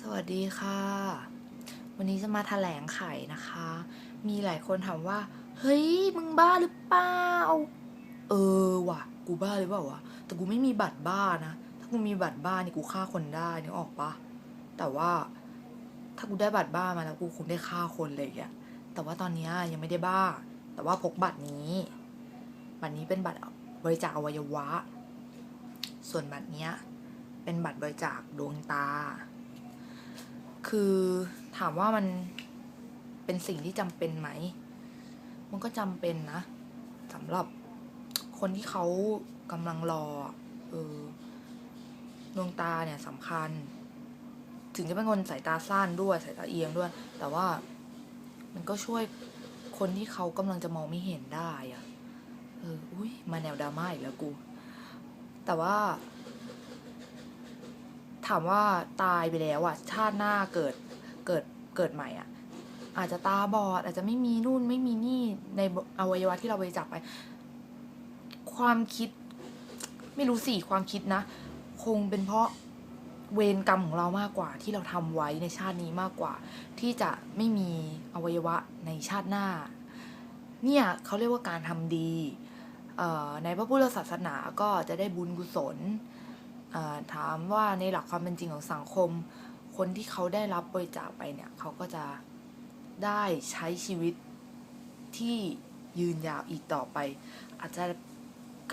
สวัสดีค่ะ วันนี้จะมาแถลงไขนะคะ มีหลายคนถามว่า เฮ้ย มึงบ้าหรือเปล่า เออว่ะ กูบ้าหรือเปล่าวะ แต่กูไม่มีบัตรบ้านะ ถ้ากูมีบัตรบ้านี่กูฆ่าคนได้นึกออกปะแต่ว่า ถ้ากูได้บัตรบ้ามาแล้วกูคงได้ฆ่าคนเลยอะแต่ว่าตอนนี้ยยังไม่ได้บ้า แต่ว่าพกบัตรนี้ บัตรนี้เป็นบัตรบริจาคอวัยวะ ส่วนบัตรเนี้ยเป็นบัตรบริจาคดวงตา คือถามว่ามันเป็นสิ่งที่จำเป็นไหม มันก็จำเป็นนะสำหรับคนที่เขากำลังรอเออดวงตาเนี่ยสำคัญ ถึงจะเป็นคนสายตาสั้นด้วยสายตาเอียงด้วย แต่ว่ามันก็ช่วยคนที่เขากำลังจะมองไม่เห็นได้อะเออ อุ้ยมาแนวดราม่าอีกแล้วกู แต่ว่า ถามว่าตายไปแล้วอะชาติหน้าเกิดเกิดเกิดใหม่อะอาจจะตาบอด อาจจะไม่มีนู่นไม่มีนี่ในอวัยวะที่เราบริจาคไป ความคิด ไม่รู้สิความคิดนะ คงเป็นเพราะเวรกรรมของเรามากกว่า ที่เราทำไว้ในชาตินี้มากกว่า ที่จะไม่มีอวัยวะในชาติหน้า เนี่ยเขาเรียกว่าการทำดีในพระพุทธศาสนาก็จะได้บุญกุศล ถามว่าในหลักความเป็นจริงของสังคม คนที่เขาได้รับบริจาคไปเนี่ยเขาก็จะได้ใช้ชีวิตที่ยืนยาวอีกต่อไป อาจจะ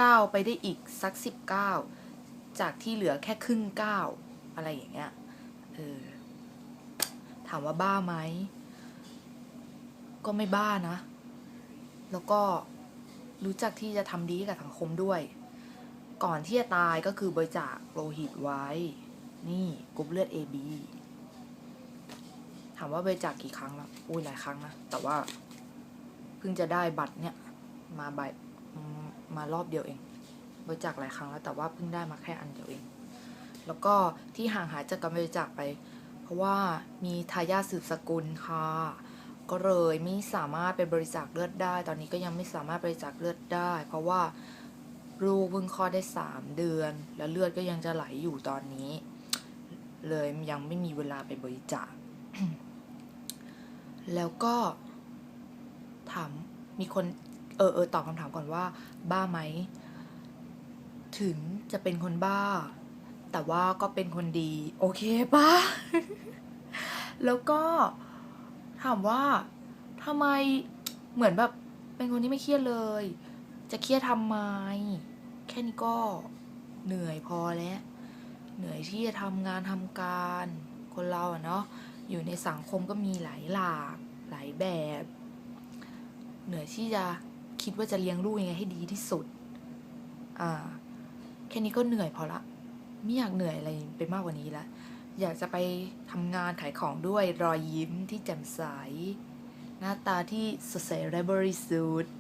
ก้าวไปได้อีกสักสิบก้าวจากที่เหลือแค่ครึ่งก้าวอะไรอย่างเงี้ยเออถามว่าบ้าไหม ก็ไม่บ้านะ แล้วก็รู้จักที่จะทำดีกับสังคมด้วย ก่อนที่จะตายก็คือบริจาคโลหิตไว้ นี่กรุ๊ปเลือด AB ถามว่าบริจาคกี่ครั้งแล้วอุ้ยหลายครั้งนะแต่ว่า เพิ่งจะได้บัตรเนี่ย มาใบมมารอบเดียวเอง บริจาคหลายครั้งแล้วแต่ว่าเพิ่งได้มาแค่อันเดียวเอง แล้วก็ที่ห่างหายจากการบริจาคไป เพราะว่ามีทายาทสืบสกุลค่ะก็เลยไม่สามารถไปบริจาคเลือดได้ ตอนนี้ก็ยังไม่สามารถบริจาคเลือดได้ เพราะว่า ลูกเพิ่งคลอดได้สามเดือน แล้วเลือดก็ยังจะไหลอยู่ตอนนี้ เลยยังไม่มีเวลาไปบริจาคแล้วก็ถามมีคนเออเออตอบคำถามก่อนว่า บ้าไหม ถึงจะเป็นคนบ้า แต่ว่าก็เป็นคนดี โอเคปะแล้วก็ถามว่าทำไมเหมือนแบบเป็นคนที่ไม่เครียดเลย จะเครียดทำไม แค่นี้ก็เหนื่อยพอแล้ว เหนื่อยที่จะทำงานทำการ คนเราอะเนาะ อยู่ในสังคมก็มีหลายหลากหลายแบบ เหนื่อยที่จะคิดว่าจะเลี้ยงลูกยังไงให้ดีที่สุด อ่า แค่นี้ก็เหนื่อยพอละ ไม่อยากเหนื่อยอะไรไปมากกว่านี้ละ อยากจะไปทำงานขายของด้วยรอยยิ้มที่แจ่มใส หน้าตาที่สดใสและบริสุทธิ์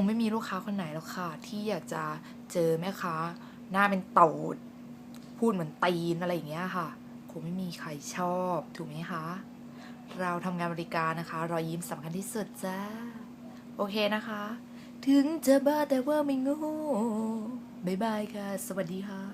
งไม่มีลูกค้าคนไหนแล้วค่ะ ที่อยากจะเจอแม่ค้าหน้าเป็นเตดพูดเหมือนตีนอะไรอย่างเงี้ยค่ะ คงไม่มีใครชอบถูกไหมคะ เราทำงานบริการนะคะ รอยยิ้มสำคัญที่สุดจ้า โอเคนะคะ ถึงจะบ้าแต่ว่าไม่งูบายบายค่ะ สวัสดีค่ะ